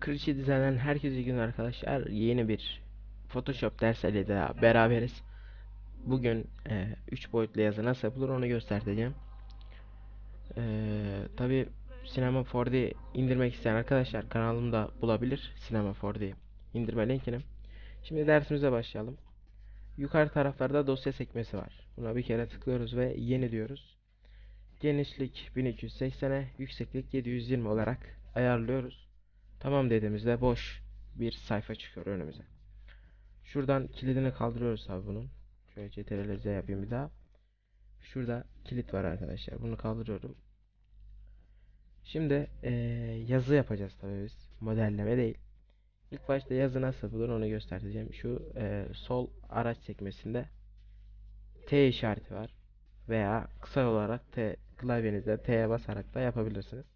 Kırıcı dizenden herkese günler arkadaşlar. Yeni bir Photoshop dersiyle daha beraberiz. Bugün 3 boyutlu yazı nasıl yapılır onu göstereceğim. Tabi Cinema 4D indirmek isteyen arkadaşlar kanalımda bulabilir. Cinema 4D indirme linkini. Şimdi dersimize başlayalım. Yukarı taraflarda dosya sekmesi var. Buna bir kere tıklıyoruz ve yeni diyoruz. Genişlik 1280'e, yükseklik 720 olarak ayarlıyoruz. Tamam dediğimizde boş bir sayfa çıkıyor önümüze. Şuradan kilidini kaldırıyoruz tabi bunun. Şöyle CTRL Z yapayım bir daha. Şurada kilit var arkadaşlar. Bunu kaldırıyorum. Şimdi eee, yazı yapacağız tabi biz. Modelleme değil. İlk başta yazı nasıl yapılır onu göstereceğim. Şu eee, sol araç sekmesinde T işareti var. Veya kısa olarak T klavyenizde T'ye basarak da yapabilirsiniz.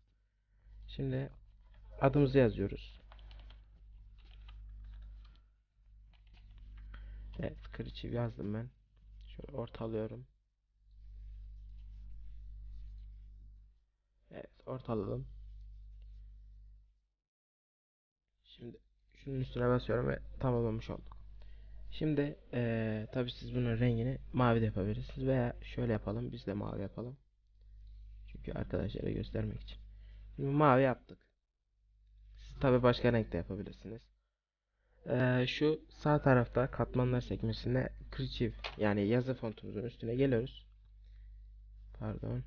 Şimdi adımızı yazıyoruz. Evet, Kırıçı yazdım ben. Şöyle ortalıyorum. Evet, ortaladım. Şunun üstüne basıyorum ve tamamlamış olduk. Şimdi eee tabii siz bunun rengini mavi de yapabilirsiniz veya şöyle yapalım biz de mavi yapalım. Çünkü arkadaşlara göstermek için. Şimdi mavi yaptık. Siz tabii başka renk de yapabilirsiniz. Eee, şu sağ tarafta katmanlar sekmesinde Creative yani yazı fontumuzun üstüne geliyoruz. Pardon.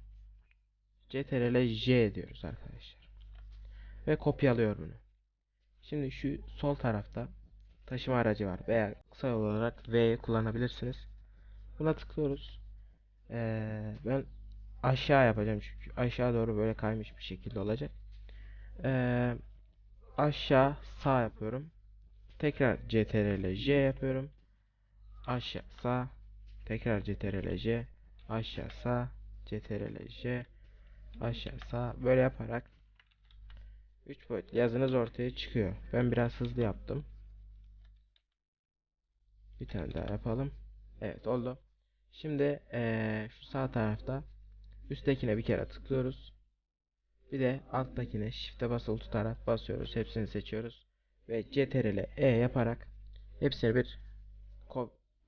Ctrl J diyoruz arkadaşlar. Ve kopyalıyor bunu. Şimdi şu sol tarafta taşıma aracı var veya kısa olarak V'yi kullanabilirsiniz. Buna tıklıyoruz. Eee, ben aşağı yapacağım çünkü aşağı doğru böyle kaymış bir şekilde olacak. Eee, aşağı sağ yapıyorum. Tekrar CTRL J yapıyorum. Aşağı sağ. Tekrar CTRL J. Aşağı sağ. CTRL J. Aşağı sağ. Böyle yaparak 3 boyutlu yazınız ortaya çıkıyor. Ben biraz hızlı yaptım. Bir tane daha yapalım. Evet oldu. Şimdi eee, şu sağ tarafta üsttekine bir kere tıklıyoruz. Bir de alttakine shift'e basılı tutarak basıyoruz. Hepsini seçiyoruz. Ve CTRL E yaparak hepsini bir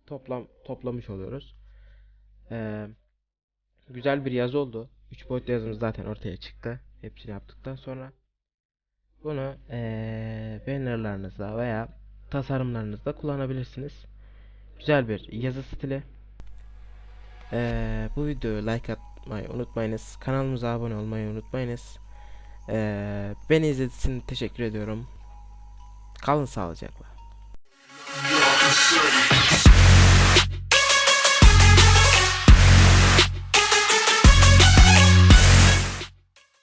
toplam toplamış oluyoruz. Eee, güzel bir yazı oldu. 3 boyutlu yazımız zaten ortaya çıktı. Hepsini yaptıktan sonra bunu eee bannerlarınızda veya tasarımlarınızda kullanabilirsiniz. Güzel bir yazı stili. Eee, bu videoyu like atmayı unutmayınız. Kanalımıza abone olmayı unutmayınız. Eee, beni izlediğiniz teşekkür ediyorum. Kalın sağlıcakla.